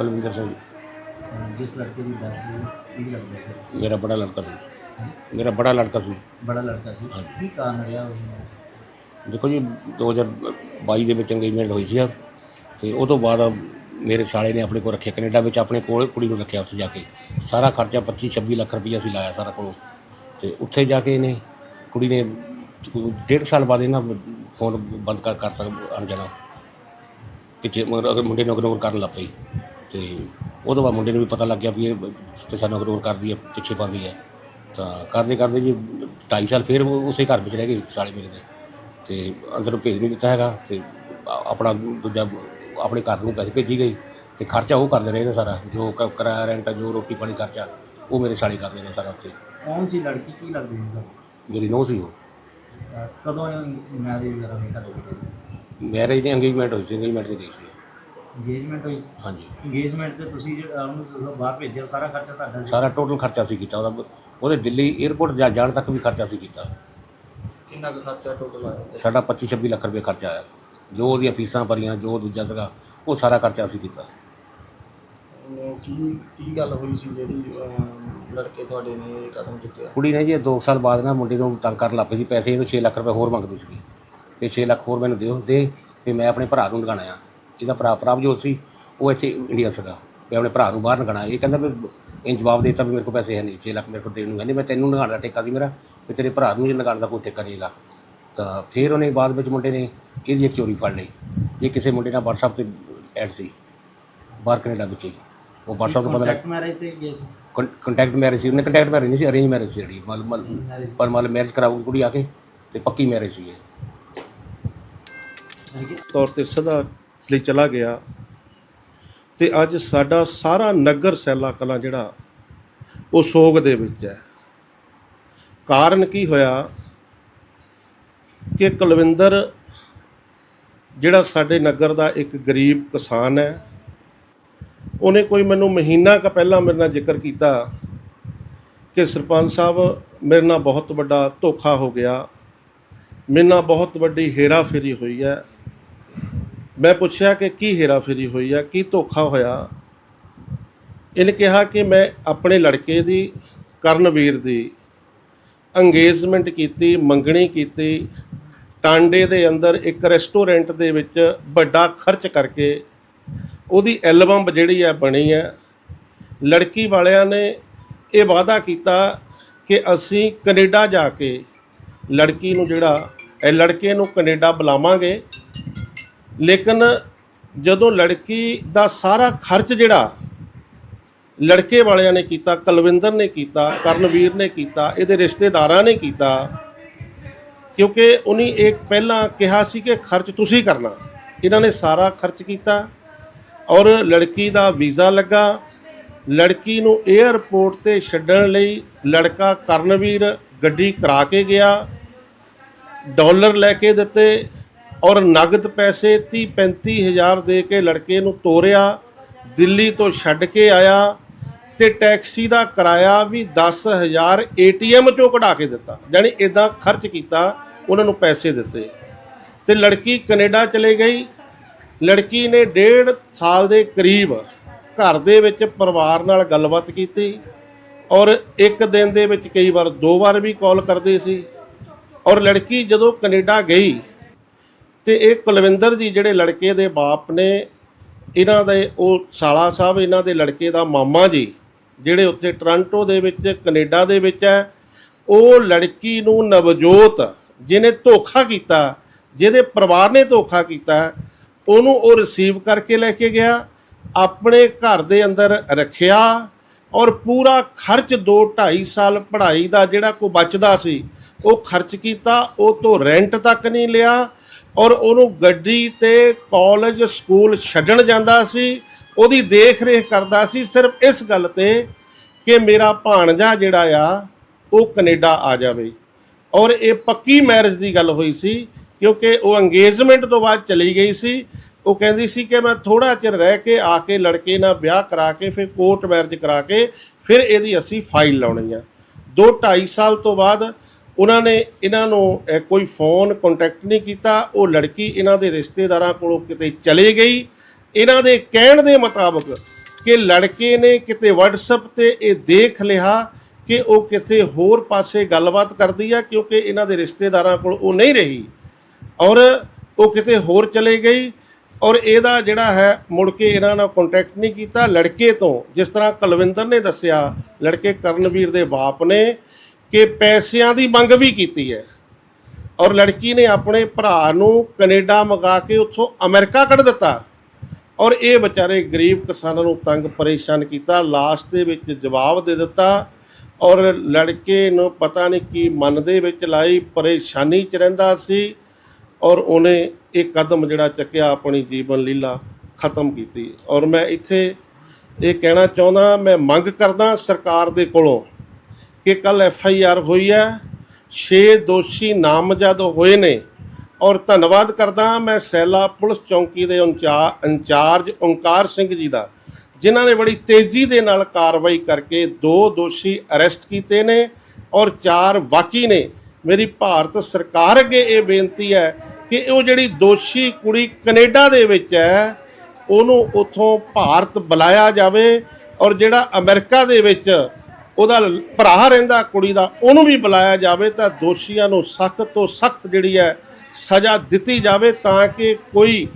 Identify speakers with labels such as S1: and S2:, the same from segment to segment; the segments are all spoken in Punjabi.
S1: ਕੁਲਵਿੰਦਰ ਸਿੰਘ।
S2: ਜਿਸ ਲੜਕੇ ਦੀ ਡੈਥ ਹੋਈ ਕੀ ਲੱਗਦਾ ਸੀ?
S1: ਮੇਰਾ ਬੜਾ ਲੜਕਾ ਸੀ। ਮੇਰਾ ਬੜਾ ਲੜਕਾ ਸੀ।
S2: ਬੜਾ ਲੜਕਾ ਸੀ। ਕੀ ਕਾਰਨ ਰਿਹਾ ਨੂੰ?
S1: ਦੇਖੋ ਜੀ 2022 ਦੇ ਵਿੱਚ ਇੰਗੇਜਮੈਂਟ ਹੋਈ ਸੀ ਆ। ਤੇ ਉਹ ਤੋਂ ਬਾਅਦ ਮੇਰੇ ਸਾਲੇ ਨੇ ਆਪਣੇ ਕੋਲ ਰੱਖਿਆ ਕੈਨੇਡਾ ਵਿੱਚ ਆਪਣੇ ਕੋਲ ਕੁੜੀ ਨੂੰ ਰੱਖਿਆ ਉੱਥੇ ਜਾ ਕੇ। ਸਾਰਾ ਖਰਚਾ 25 26 ਲੱਖ ਰੁਪਈਆ ਸੀ ਲਾਇਆ ਸਾਰਾ ਕੋਲੋਂ। ਤੇ ਉੱਥੇ ਜਾ ਕੇ ਇਹਨੇ ਕੁੜੀ ਨੇ ਡੇਢ ਸਾਲ ਬਾਅਦ ਇਹਨਾਂ ਫੋਨ ਬੰਦ ਕਰ ਕਰਤਾ ਅਣਜਾਣਾ ਪਿੱਛੇ ਮਗਰ ਅਗਰ ਮੁੰਡੇ ਨੂੰ ਇਗਨੋਰ ਕਰਨ ਲੱਗ ਪਈ ਤੇ ਉਹ ਤੋਂ ਬਾਅਦ ਮੁੰਡੇ ਨੂੰ ਵੀ ਪਤਾ ਲੱਗ ਗਿਆ ਵੀ ਇਹ ਤੇ ਸਾਨੂੰ ਇਗਨੋਰ ਕਰਦੀ ਹੈ ਪਿੱਛੇ ਪਾਉਂਦੀ ਹੈ। ਤਾਂ ਕਰਦੇ ਕਰਦੇ ਜੀ 2.5 ਸਾਲ ਫਿਰ ਉਹ ਉਸੇ ਘਰ ਵਿੱਚ ਰਹਿ ਗਏ ਸਾਲੇ ਮੇਰੇ ਦੇ। ਤੇ ਅੰਦਰੋਂ ਭੇਜ ਨਹੀਂ ਦਿੱਤਾ ਹੈਗਾ ਤੇ ਆਪਣਾ ਦੂਜਾ ਆਪਣੇ ਘਰ ਨੂੰ ਪੈਸੇ ਭੇਜੀ ਗਈ ਤੇ ਖਰਚਾ ਉਹ ਕਰਦੇ ਰਹੇ ਨੇ ਸਾਰਾ ਜੋ ਕਿਰਾਇਆ ਰੈਂਟ ਜੋ ਰੋਟੀ ਪਾਣੀ ਖਰਚਾ ਉਹ ਮੇਰੇ ਸਾਲੇ ਕਰਦੇ ਨੇ ਸਾਰਾ ਉੱਥੇ।
S2: ਕੌਣ ਸੀ ਲੜਕੀ? ਕੀ ਲੱਗਦੀ ਸੀ ਤੁਹਾਨੂੰ?
S1: ਮੇਰੀ ਨੋਹ ਸੀ ਉਹ।
S2: ਕਦੋਂ ਮੈਰਿਜ ਵਗੈਰਾ ਹੋਈ ਤੁਹਾਡੇ
S1: ਮੈਰਿਜ ਦੀ? ਇੰਗੇਜਮੈਂਟ ਹੋਈ ਸੀ ਇੰਗੇਜਮੈਂਟ ਤੇ ਗਈ ਸੀ।
S2: ਇੰਗੇਜਮੈਂਟ ਹੋਈ ਸੀ?
S1: ਹਾਂਜੀ।
S2: ਇੰਗੇਜਮੈਂਟ ਤੇ ਤੁਸੀਂ ਜਿਹੜਾ ਉਹਨੂੰ ਤੁਸੀਂ ਬਾਹਰ ਭੇਜਿਆ ਸਾਰਾ ਖਰਚਾ ਤੁਹਾਡਾ ਸੀ?
S1: ਸਾਰਾ ਟੋਟਲ ਖਰਚਾ ਸੀ ਕੀਤਾ। ਉਹਦਾ ਉਹਦੇ ਦਿੱਲੀ 에ਅਰਪੋਰਟ ਜਾ ਜਾਣ ਤੱਕ ਵੀ ਖਰਚਾ ਸੀ ਕੀਤਾ।
S2: ਕਿੰਨਾ ਕੁ ਖਰਚਾ ਟੋਟਲ ਆਇਆ?
S1: ਸਾਡਾ 25 26 ਲੱਖ ਰੁਪਏ ਖਰਚਾ ਆਇਆ। ਜੋ ਉਹਦੀਆਂ ਫੀਸਾਂ ਭਰੀਆਂ ਜੋ ਦੂਜਾ ਸੀਗਾ ਉਹ ਸਾਰਾ ਖਰਚਾ ਅਸੀਂ ਕੀਤਾ
S3: ਕੀ ਕੀ ਗੱਲ ਹੋਈ ਸੀ ਜਿਹੜੀ ਲੜਕੇ ਤੁਹਾਡੇ ਨੇ ਇਹ ਕਦਮ ਚੁੱਕਿਆ?
S1: ਕੁੜੀ ਨੇ ਜੀ 2 ਸਾਲ ਬਾਅਦ ਨਾ ਮੁੰਡੇ ਨੂੰ ਤੰਗ ਕਰਨ ਲੱਗ ਪਈ ਸੀ। ਪੈਸੇ ਇਹਨੂੰ 6 ਲੱਖ ਰੁਪਏ ਹੋਰ ਮੰਗਦੀ ਸੀ ਤੇ 6 ਲੱਖ ਹੋਰ ਮੈਨੂੰ ਦਿਓ ਦੇ ਤੇ ਮੈਂ ਆਪਣੇ ਭਰਾ ਨੂੰ ਲਗਾਣਾ ਆ ਇਹਦਾ ਭਰਾ ਪ੍ਰਭਜੋਤ ਸੀ ਉਹ ਇੱਥੇ ਇੰਡੀਆ ਸੀਗਾ। ਮੈਂ ਆਪਣੇ ਭਰਾ ਨੂੰ ਬਾਹਰ ਲਗਾਣਾ ਇਹ ਕਹਿੰਦਾ ਵੀ ਇਹ ਜਵਾਬ ਦੇਤਾ ਵੀ ਮੇਰੇ ਕੋਲ ਪੈਸੇ ਹੈ ਨਹੀਂ 6 ਲੱਖ ਮੇਰੇ ਕੋਲ ਦੇਣ ਨੂੰ ਹੈ ਨਹੀਂ। ਮੈਂ ਤੈਨੂੰ ਲਗਾਉਣ ਦਾ ਠੇਕਾ ਸੀ ਮੇਰਾ ਤੇ ਤੇਰੇ ਭਰਾ ਨੂੰ ਲਗਾਉਣ ਦਾ ਕੋਈ ਠੇਕਾ ਨਹੀਂਗਾ। ਤਾਂ ਫਿਰ ਉਹਨੇ ਬਾਅਦ ਵਿੱਚ ਮੁੰਡੇ ਨੇ ਇਹਦੀ ਇੱਕ ਚੋਰੀ ਫੜ ਲਈ। ਇਹ ਕਿਸੇ ਮੁੰਡੇ ਨਾਲ WhatsApp ਤੇ ਐਡ ਸੀ। ਬਾਹਰ ਕੈਨੇਡਾ ਵਿੱਚ ਹੀ। ਉਹ WhatsApp ਤੋਂ ਪਤਾ ਲੱਗ
S2: ਕੰਟੈਕਟ ਮੈਰਿਜ ਤੇ ਗਏ ਸੀ।
S1: ਕੰਟੈਕਟ ਮੈਰਿਜ ਸੀ। ਉਹਨੇ ਕੰਟੈਕਟ ਮੈਰਿਜ ਨਹੀਂ ਸੀ ਅਰੇਂਜ ਮੈਰਿਜ ਸੀ ਜਿਹੜੀ। ਮਲ ਮਲ
S2: Marriage।
S1: ਪਰ ਮਲ ਮੈਰਿਜ ਕਰਾਉਗੀ ਕੁੜੀ ਆ ਕੇ ਤੇ ਪੱਕੀ ਮੈਰਿਜ ਸੀ ਇਹ।
S4: ਤੌਰ ਤੇ ਸਦਾ ਲਈ ਚਲਾ ਗਿਆ। ਤੇ ਅੱਜ ਸਾਡਾ ਸਾਰਾ ਨਗਰ ਸੈਲਾ ਕਲਾਂ ਜਿਹੜਾ, ਉਹ ਸੋਗ ਦੇ ਵਿੱਚ ਹੈ। ਕਾਰਨ ਕੀ ਹੋਇਆ? ਕਿ ਕੁਲਵਿੰਦਰ ਜਿਹੜਾ ਸਾਡੇ ਨਗਰ ਦਾ ਇੱਕ ਗਰੀਬ ਕਿਸਾਨ ਹੈ, ਉਹਨੇ ਕੋਈ ਮੈਨੂੰ ਮਹੀਨਾ ਕ ਪਹਿਲਾਂ ਮੇਰੇ ਨਾਲ ਜ਼ਿਕਰ ਕੀਤਾ ਕਿ ਸਰਪੰਚ ਸਾਹਿਬ, ਮੇਰੇ ਨਾਲ ਬਹੁਤ ਵੱਡਾ ਧੋਖਾ ਹੋ ਗਿਆ। ਮੇਰੇ ਨਾਲ ਬਹੁਤ ਵੱਡੀ ਹੇਰਾਫੇਰੀ ਹੋਈ ਹੈ। ਮੈਂ ਪੁੱਛਿਆ ਕਿ ਕੀ ਹੇਰਾਫੇਰੀ ਹੋਈ ਆ, ਕੀ ਧੋਖਾ ਹੋਇਆ? ਇਹਨੇ ਕਿਹਾ ਕਿ ਮੈਂ ਆਪਣੇ ਲੜਕੇ ਦੀ, ਕਰਨਵੀਰ ਦੀ ਅੰਗੇਜਮੈਂਟ ਕੀਤੀ, ਮੰਗਣੀ ਕੀਤੀ, ਟਾਂਡੇ ਦੇ ਅੰਦਰ ਇੱਕ ਰੈਸਟੋਰੈਂਟ ਦੇ ਵਿੱਚ ਵੱਡਾ ਖਰਚ ਕਰਕੇ ਉਹਦੀ ਐਲਬਮ ਜਿਹੜੀ ਹੈ ਬਣੀ ਹੈ ਲੜਕੀ ਵਾਲਿਆਂ ਨੇ ਇਹ ਵਾਅਦਾ ਕੀਤਾ ਕਿ ਅਸੀਂ ਕੈਨੇਡਾ ਜਾ ਕੇ ਲੜਕੀ ਨੂੰ ਜਿਹੜਾ, ਇਹ ਲੜਕੇ ਨੂੰ ਕੈਨੇਡਾ ਬੁਲਾਵਾਂਗੇ। ਲੇਕਿਨ ਜਦੋਂ ਲੜਕੀ ਦਾ ਸਾਰਾ ਖਰਚ ਜਿਹੜਾ ਲੜਕੇ ਵਾਲਿਆਂ ਨੇ ਕੀਤਾ, ਕੁਲਵਿੰਦਰ ਨੇ ਕੀਤਾ, ਕਰਨਵੀਰ ਨੇ ਕੀਤਾ, ਇਹਦੇ ਰਿਸ਼ਤੇਦਾਰਾਂ ਨੇ ਕੀਤਾ, ਕਿਉਂਕਿ ਉਹਨੇ ਇੱਕ ਪਹਿਲਾਂ ਕਿਹਾ ਸੀ ਕਿ ਖਰਚ ਤੁਸੀਂ ਕਰਨਾ। ਇਹਨਾਂ ਨੇ ਸਾਰਾ ਖਰਚ ਕੀਤਾ ਔਰ ਲੜਕੀ ਦਾ ਵੀਜ਼ਾ ਲੱਗਾ। ਲੜਕੀ ਨੂੰ 에ਅਰਪੋਰਟ ਤੇ ਛੱਡਣ ਲਈ ਲੜਕਾ ਕਰਨਵੀਰ ਗੱਡੀ ਕਰਾ ਕੇ ਗਿਆ, ਡਾਲਰ ਲੈ ਕੇ ਦਿੱਤੇ। ਔਰ ਨਗਦ ਪੈਸੇ 30 35 ਹਜ਼ਾਰ ਦੇ ਕੇ ਲੜਕੇ ਨੂੰ ਤੋਰਿਆ, ਦਿੱਲੀ ਤੋਂ ਛੱਡ ਕੇ ਆਇਆ ਤੇ ਟੈਕਸੀ ਦਾ ਕਿਰਾਇਆ ਵੀ 10000 ਏਟੀਐਮ ਚੋਂ ਕਢਾ ਕੇ ਦਿੱਤਾ। ਯਾਨੀ ਇਦਾਂ ਖਰਚ ਕੀਤਾ, ਉਹਨਾਂ ਨੂੰ ਪੈਸੇ ਦਿੱਤੇ। ਤੇ ਲੜਕੀ ਕੈਨੇਡਾ ਚਲੇ ਗਈ। ਲੜਕੀ ਨੇ ਡੇਢ ਸਾਲ ਦੇ ਕਰੀਬ ਘਰ ਦੇ ਵਿੱਚ ਪਰਿਵਾਰ ਨਾਲ ਗੱਲਬਾਤ ਕੀਤੀ ਔਰ ਇੱਕ ਦਿਨ ਦੇ ਵਿੱਚ ਕਈ ਵਾਰ ਦੋ ਵਾਰ ਵੀ ਕਾਲ ਕਰਦੇ ਸੀ। ਔਰ ਲੜਕੀ ਜਦੋਂ ਕੈਨੇਡਾ ਗਈ ਤੇ ਇਹ ਕੁਲਵਿੰਦਰ ਜੀ ਜਿਹੜੇ ਲੜਕੇ ਦੇ ਬਾਪ ਨੇ, ਇਹਨਾਂ ਦੇ, ਉਹ ਸਾਲਾ ਸਾਹਿਬ, ਇਹਨਾਂ ਦੇ ਲੜਕੇ ਦਾ ਮਾਮਾ ਜੀ, ਜਿਹੜੇ ਉੱਥੇ ਟੋਰਾਂਟੋ ਦੇ ਵਿੱਚ, ਕੈਨੇਡਾ ਦੇ ਵਿੱਚ ਹੈ, ਉਹ ਲੜਕੀ ਨੂੰ ਨਵਜੋਤ ਜਿਹਨੇ ਧੋਖਾ ਕੀਤਾ, ਜਿਹਦੇ ਪਰਿਵਾਰ ਨੇ ਧੋਖਾ ਕੀਤਾ, ਉਹਨੂੰ ਉਹ ਰਿਸੀਵ ਕਰਕੇ ਲੈ ਕੇ ਗਿਆ, ਆਪਣੇ ਘਰ ਦੇ ਅੰਦਰ ਰੱਖਿਆ ਔਰ ਪੂਰਾ ਖਰਚ 2 2.5 ਸਾਲ ਪੜ੍ਹਾਈ ਦਾ ਜਿਹੜਾ ਕੋ ਬਚਦਾ ਸੀ, ਉਹ ਖਰਚ ਕੀਤਾ, ਉਹ ਤੋਂ ਰੈਂਟ ਤੱਕ ਨਹੀਂ ਲਿਆ ਔਰ ਉਹਨੂੰ ਗੱਡੀ ਤੇ ਕਾਲਜ ਸਕੂਲ ਛੱਡਣ ਜਾਂਦਾ ਸੀ, ਉਹਦੀ ਦੇਖ ਰੇਖ ਕਰਦਾ ਸੀ, ਸਿਰਫ ਇਸ ਗੱਲ ਤੇ ਕਿ ਮੇਰਾ ਭਾਣਜਾ ਜਿਹੜਾ ਆ, ਉਹ ਕੈਨੇਡਾ ਆ ਜਾਵੇ। ਔਰ ਇਹ ਪੱਕੀ ਮੈਰਿਜ ਦੀ ਗੱਲ ਹੋਈ ਸੀ, ਕਿਉਂਕਿ ਉਹ ਅੰਗੇਜਮੈਂਟ ਤੋਂ ਬਾਅਦ ਚਲੀ ਗਈ ਸੀ। ਉਹ ਕਹਿੰਦੀ ਸੀ ਕਿ ਮੈਂ ਥੋੜਾ ਚਿਰ ਰਹਿ ਕੇ ਆ ਕੇ ਲੜਕੇ ਨਾਲ ਵਿਆਹ ਕਰਾ ਕੇ, ਫਿਰ ਕੋਰਟ ਮੈਰਿਜ ਕਰਾ ਕੇ, ਫਿਰ ਇਹਦੀ ਅਸੀਂ ਫਾਈਲ ਲਾਉਣੀ ਆ। 2 2.5 ਸਾਲ ਤੋਂ ਬਾਅਦ ਉਹਨਾਂ ਨੇ ਇਹਨਾਂ ਨੂੰ ਅਹ, ਕੋਈ ਫੋਨ ਕੰਟੈਕਟ ਨਹੀਂ ਕੀਤਾ। ਉਹ ਲੜਕੀ ਇਹਨਾਂ ਦੇ ਰਿਸ਼ਤੇਦਾਰਾਂ ਕੋਲੋਂ ਕਿਤੇ ਚਲੇ ਗਈ। ਇਹਨਾਂ ਦੇ ਕਹਿਣ ਦੇ ਮੁਤਾਬਕ ਕਿ ਲੜਕੇ ਨੇ ਕਿਤੇ WhatsApp ਤੇ ਇਹ ਦੇਖ ਲਿਆ ਕਿ ਉਹ ਕਿਸੇ ਹੋਰ ਪਾਸੇ ਗੱਲਬਾਤ ਕਰਦੀ ਆ ਕਿਉਂਕਿ ਇਹਨਾਂ ਦੇ ਰਿਸ਼ਤੇਦਾਰਾਂ ਕੋਲ ਉਹ ਨਹੀਂ ਰਹੀ। ਔਰ ਉਹ ਕਿਤੇ ਹੋਰ ਚਲੇ ਗਈ। ਔਰ ਇਹਦਾ ਜਿਹੜਾ ਹੈ ਮੁੜ ਕੇ ਇਹਨਾਂ ਨਾਲ ਕੰਟੈਕਟ ਨਹੀਂ ਕੀਤਾ। ਲੜਕੇ ਤੋਂ ਜਿਸ ਤਰ੍ਹਾਂ ਕੁਲਵਿੰਦਰ ਨੇ ਦੱਸਿਆ ਲੜਕੇ ਕਰਨਵੀਰ ਦੇ ਬਾਪ ਨੇ ਕਿ ਪੈਸਿਆਂ ਦੀ ਮੰਗ ਵੀ ਕੀਤੀ ਹੈ। ਔਰ ਲੜਕੀ ਨੇ ਆਪਣੇ ਭਰਾ ਨੂੰ ਕੈਨੇਡਾ ਮੰਗਾ ਕੇ ਉੱਥੋਂ ਅਮਰੀਕਾ ਕੱਢ ਦਿੱਤਾ। ਔਰ ਇਹ ਵਿਚਾਰੇ ਗਰੀਬ ਕਿਸਾਨਾਂ ਨੂੰ ਤੰਗ ਪਰੇਸ਼ਾਨ ਕੀਤਾ ਲਾਸਟ ਦੇ ਵਿੱਚ ਜਵਾਬ ਦੇ ਦਿੱਤਾ। ਔਰ ਲੜਕੇ ਨੂੰ ਪਤਾ ਨਹੀਂ ਕੀ ਮਨ ਦੇ ਵਿੱਚ ਲਾਈ, ਪਰੇਸ਼ਾਨੀ ਚ ਰਹਿੰਦਾ ਸੀ। ਔਰ ਉਹਨੇ ਇਹ ਕਦਮ ਜਿਹੜਾ ਚੱਕਿਆ, ਆਪਣੀ ਜੀਵਨ ਲੀਲਾ ਖਤਮ ਕੀਤੀ। ਔਰ ਮੈਂ ਇੱਥੇ ਇਹ ਕਹਿਣਾ ਚਾਹੁੰਦਾ, ਮੈਂ ਮੰਗ ਕਰਦਾ ਸਰਕਾਰ ਦੇ ਕੋਲੋਂ ਕਿ ਕੱਲ ਐਫ ਆਈ ਆਰ ਹੋਈ ਹੈ। 6 ਦੋਸ਼ੀ ਨਾਮਜ਼ਦ ਹੋਏ ਨੇ। ਔਰ ਧੰਨਵਾਦ ਕਰਦਾ ਮੈਂ ਸੈਲਾ ਪੁਲਿਸ ਚੌਂਕੀ ਦੇ ਇੰਚਾ- ਇੰਚਾਰਜ ਓਂਕਾਰ ਸਿੰਘ ਜੀ ਦਾ, ਜਿਨ੍ਹਾਂ ਨੇ ਬੜੀ ਤੇਜ਼ੀ ਦੇ ਨਾਲ ਕਾਰਵਾਈ ਕਰਕੇ ਦੋ ਦੋਸ਼ੀ ਅਰੈਸਟ ਕੀਤੇ ਨੇ ਔਰ ਚਾਰ ਵਾਕੀ ਨੇ। ਮੇਰੀ ਭਾਰਤ ਸਰਕਾਰ ਅੱਗੇ ਇਹ ਬੇਨਤੀ ਹੈ ਕਿ ਉਹ ਜਿਹੜੀ ਦੋਸ਼ੀ ਕੁੜੀ ਕੈਨੇਡਾ ਦੇ ਵਿੱਚ ਹੈ, ਉਹਨੂੰ ਉਥੋਂ ਭਾਰਤ ਬੁਲਾਇਆ ਜਾਵੇ ਔਰ ਜਿਹੜਾ ਅਮਰੀਕਾ ਦੇ ਵਿੱਚ ਉਹਦਾ ਭਰਾ ਰਹਿੰਦਾ, ਕੁੜੀ ਦਾ, ਉਹਨੂੰ ਵੀ ਬੁਲਾਇਆ ਜਾਵੇ ਤਾਂ ਦੋਸ਼ੀਆਂ ਨੂੰ ਸਖਤ ਤੋਂ ਸਖਤ ਜਿਹੜੀ ਹੈ ਸਜ਼ਾ ਦਿੱਤੀ ਜਾਵੇ ਤਾਂ ਕਿ ਕੋਈ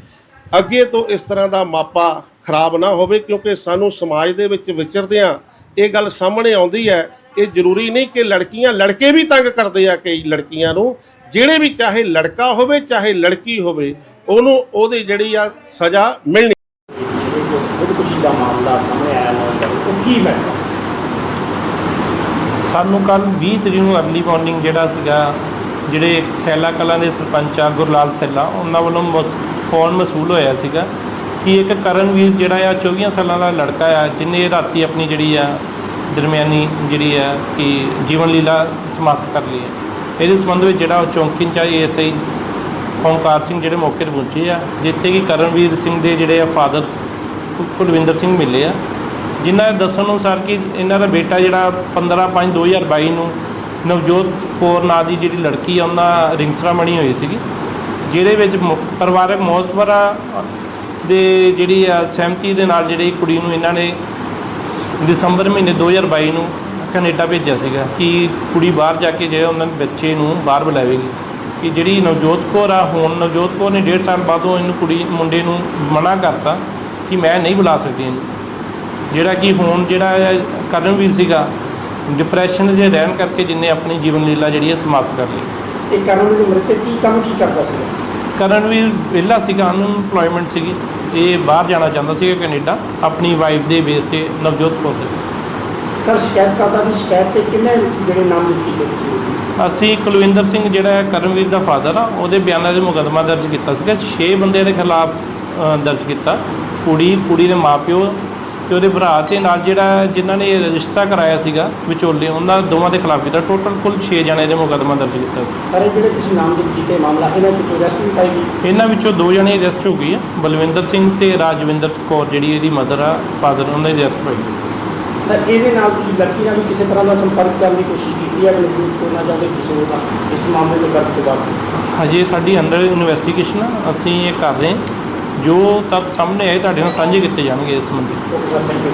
S4: ਅੱਗੇ ਤੋਂ ਇਸ ਤਰ੍ਹਾਂ ਦਾ ਮਾਪਾ ਖਰਾਬ ਨਾ ਹੋਵੇ, ਕਿਉਂਕਿ ਸਾਨੂੰ ਸਮਾਜ ਦੇ ਵਿੱਚ ਵਿਚਰਦਿਆਂ ਇਹ ਗੱਲ ਸਾਹਮਣੇ ਆਉਂਦੀ ਹੈ। ਇਹ ਜ਼ਰੂਰੀ ਨਹੀਂ ਕਿ ਲੜਕੀਆਂ ਲੜਕੇ ਵੀ ਤੰਗ ਕਰਦੇ ਆ ਕਈ ਲੜਕੀਆਂ ਨੂੰ। ਜਿਹੜੇ ਵੀ ਚਾਹੇ ਲੜਕਾ ਹੋਵੇ, ਚਾਹੇ ਲੜਕੀ ਹੋਵੇ, ਉਹਨੂੰ ਉਹਦੀ ਜਿਹੜੀ ਆ ਸਜ਼ਾ ਮਿਲਣੀ।
S3: ਖੁਦਕੁਸ਼ੀ ਦਾ ਮਾਮਲਾ ਸਾਹਮਣੇ ਆਇਆ ਹੈ ਕੀ ਮੈਟਰ
S5: ਸਾਨੂੰ ਕੱਲ 20 ਤਰੀਕ ਨੂੰ ਅਰਲੀ ਮਾਰਨਿੰਗ ਜਿਹੜਾ ਸੀਗਾ, ਜਿਹੜੇ ਸੈਲਾ ਕਲਾਂ ਦੇ ਸਰਪੰਚ ਆ, ਗੁਰਲਾਲ ਸੈਲਾ, ਉਹਨਾਂ ਵੱਲੋਂ ਮਸ- ਫੋਨ ਮਸੂਲ ਹੋਇਆ ਸੀਗਾ ਕਿ ਇੱਕ ਕਰਨਵੀਰ ਜਿਹੜਾ ਆ 24 ਸਾਲਾਂ ਦਾ ਲੜਕਾ ਆ ਜਿਹਨੇ ਰਾਤੀ ਆਪਣੀ ਜਿਹੜੀ ਆ, ਦਰਮਿਆਨੀ ਜਿਹੜੀ ਆ, ਕਿ ਜੀਵਨ ਲੀਲਾ ਸਮਾਪਤ ਕਰ ਲਈ ਹੈ ਇਹਦੇ ਸੰਬੰਧ ਵਿੱਚ ਜਿਹੜਾ ਉਹ ਚੌਂਕੀ ਇੰਚਾਰਜ ਏਐਸਆਈ ਓਂਕਾਰ ਸਿੰਘ ਜਿਹੜੇ ਮੌਕੇ ਤੇ ਪਹੁੰਚੇ ਆ, ਜਿੱਥੇ ਕਿ ਕਰਨਵੀਰ ਸਿੰਘ ਦੇ ਜਿਹੜੇ ਆ, ਫਾਦਰ ਕੁਲਵਿੰਦਰ ਸਿੰਘ ਮਿਲੇ ਆ। ਜਿਨ੍ਹਾਂ ਦੇ ਦੱਸਣ ਅਨੁਸਾਰ ਕਿ ਇਹਨਾਂ ਦਾ ਬੇਟਾ ਜਿਹੜਾ 15 5 2022 ਨੂੰ ਨਵਜੋਤ ਕੌਰ ਨਾਂ ਦੀ ਜਿਹੜੀ ਲੜਕੀ ਆ, ਉਹਨਾਂ ਰਿੰਗਸਰਾ ਸੈਰਾਮਣੀ ਹੋਈ ਸੀਗੀ, ਜਿਹਦੇ ਵਿੱਚ ਮੁ- ਪਰਿਵਾਰਕ ਮੌਤਵਰਾ ਦੇ ਜਿਹੜੀ ਆ, ਸਹਿਮਤੀ ਦੇ ਨਾਲ ਜਿਹੜੀ ਕੁੜੀ ਨੂੰ ਇਹਨਾਂ ਨੇ ਦਸੰਬਰ ਮਹੀਨੇ 2022 ਨੂੰ ਕੈਨੇਡਾ ਭੇਜਿਆ ਸੀਗਾ ਕਿ ਕੁੜੀ ਬਾਹਰ ਜਾ ਕੇ ਜਿਹੜਾ ਉਹਨਾਂ ਦੇ ਬੱਚੇ ਨੂੰ ਬਾਹਰ ਬੁਲਾਵੇਗੀ। ਕਿ ਜਿਹੜੀ ਨਵਜੋਤ ਕੌਰ ਆ, ਹੁਣ ਨਵਜੋਤ ਕੌਰ ਨੇ ਡੇਢ ਸਾਲ ਬਾਅਦੋਂ ਇਹਨੂੰ ਕੁੜੀ, ਮੁੰਡੇ ਨੂੰ ਮਨਾ ਕਰਤਾ ਕਿ ਮੈਂ ਨਹੀਂ ਬੁਲਾ ਸਕਦੀ ਇਹਨੂੰ। ਜਿਹੜਾ ਕਿ ਹੁਣ ਜਿਹੜਾ ਕਰਨਵੀਰ ਸੀਗਾ ਡਿਪਰੈਸ਼ਨ ਦੇ ਰਹਿਣ ਕਰਕੇ ਜਿੰਨੇ ਆਪਣੀ ਜੀਵਨ ਲੀਲਾ ਜਿਹੜੀ ਹੈ ਸਮਾਪਤ ਕਰ ਲਈ।
S3: ਇਹ ਕਰਨ ਦੇ ਮ੍ਰਿਤਕ ਕੀ ਕੰਮ ਕੀ ਕਰਦਾ ਸੀ?
S5: ਕਰਨਵੀਰ ਵਿਹਲਾ ਸੀਗਾ ਅਨਪਲੋਇਮੈਂਟ ਸੀਗੀ। ਇਹ ਬਾਹਰ ਜਾਣਾ ਚਾਹੁੰਦਾ ਸੀਗਾ ਕੈਨੇਡਾ ਆਪਣੀ ਵਾਈਫ ਦੇ ਬੇਸ ਤੇ ਨਵਜੋਤ ਕੌਰ ਦੇ।
S3: ਸਰ ਸ਼ਿਕਾਇਤ ਕਰਦਾ ਦੀ ਸ਼ਿਕਾਇਤ ਤੇ ਕਿੰਨੇ ਜਿਹੜੇ ਨਾਮ ਕੀਤੇ ਤੁਸੀਂ
S5: ਅਸੀਂ ਕੁਲਵਿੰਦਰ ਸਿੰਘ ਜਿਹੜਾ ਕਰਨਵੀਰ ਦਾ ਫਾਦਰ ਆ ਉਹਦੇ ਬਿਆਨਾਂ ਦੇ ਮੁਕੱਦਮਾ ਦਰਜ ਕੀਤਾ ਸੀਗਾ। 6 ਬੰਦੇ ਦੇ ਖਿਲਾਫ ਦਰਜ ਕੀਤਾ। ਕੁੜੀ ਕੁੜੀ ਦੇ ਮਾਪਿਓ ਤੇ ਉਹਦੇ ਭਰਾ ਤੇ ਨਾਲ ਜਿਹੜਾ ਜਿਨ੍ਹਾਂ ਨੇ ਰਿਸ਼ਤਾ ਕਰਾਇਆ ਸੀਗਾ ਵਿਚੋਲੇ ਉਹਨਾਂ ਦੋਵਾਂ ਦੇ ਖਿਲਾਫ ਕੀਤਾ। ਟੋਟਲ ਕੁੱਲ 6 ਜਣੇ ਦੇ ਮੁਕੱਦਮਾ ਦਰਜ ਕੀਤਾ ਸੀ।
S3: ਸਾਰੇ ਜਿਹੜੇ ਤੁਸੀਂ ਨਾਮ ਕੀਤੇ ਮਾਮਲਾ ਇਹਨਾਂ ਚ ਕੋਈ ਅਰੈਸਟ ਵੀ ਪਾਈ ਗਈ?
S5: ਇਹਨਾਂ ਵਿੱਚੋਂ ਦੋ ਜਣੇ ਅਰੈਸਟ ਹੋ ਗਏ ਆ ਬਲਵਿੰਦਰ ਸਿੰਘ ਤੇ ਰਾਜਵਿੰਦਰ ਕੌਰ ਜਿਹੜੀ ਇਹਦੀ ਮਦਰ ਆ ਫਾਦਰ ਉਹਨਾਂ ਦੀ ਅਰੈਸਟ ਹੋਈ ਸੀ।
S3: ਸਰ ਇਹਦੇ ਨਾਲ ਤੁਸੀਂ ਲੜਕੀ ਨਾਲ ਵੀ ਕਿਸੇ ਤਰ੍ਹਾਂ ਦਾ ਸੰਪਰਕ ਕਰਨ ਦੀ ਕੋਸ਼ਿਸ਼ ਕੀਤੀ ਹੈ? ਬਲਕਿ ਕੋਈ ਨਾ ਜਾਂਦੇ ਕਿਸੇ ਹੋਰ ਨਾਲ ਇਸ ਮਾਮਲੇ ਨੂੰ ਦਰਜ ਤੋਂ ਬਾਅਦ?
S5: ਹਜੇ ਸਾਡੀ ਅੰਡਰ ਇਨਵੈਸਟੀਗੇਸ਼ਨ ਆ ਅਸੀਂ ਇਹ ਕਰ ਰਹੇ ਹਾਂ। ਜੋ ਤੱਥ ਸਾਹਮਣੇ ਆਏ ਤੁਹਾਡੇ ਨਾਲ ਸਾਂਝੇ ਕੀਤੇ ਜਾਣਗੇ ਇਸ ਸੰਬੰਧੀ।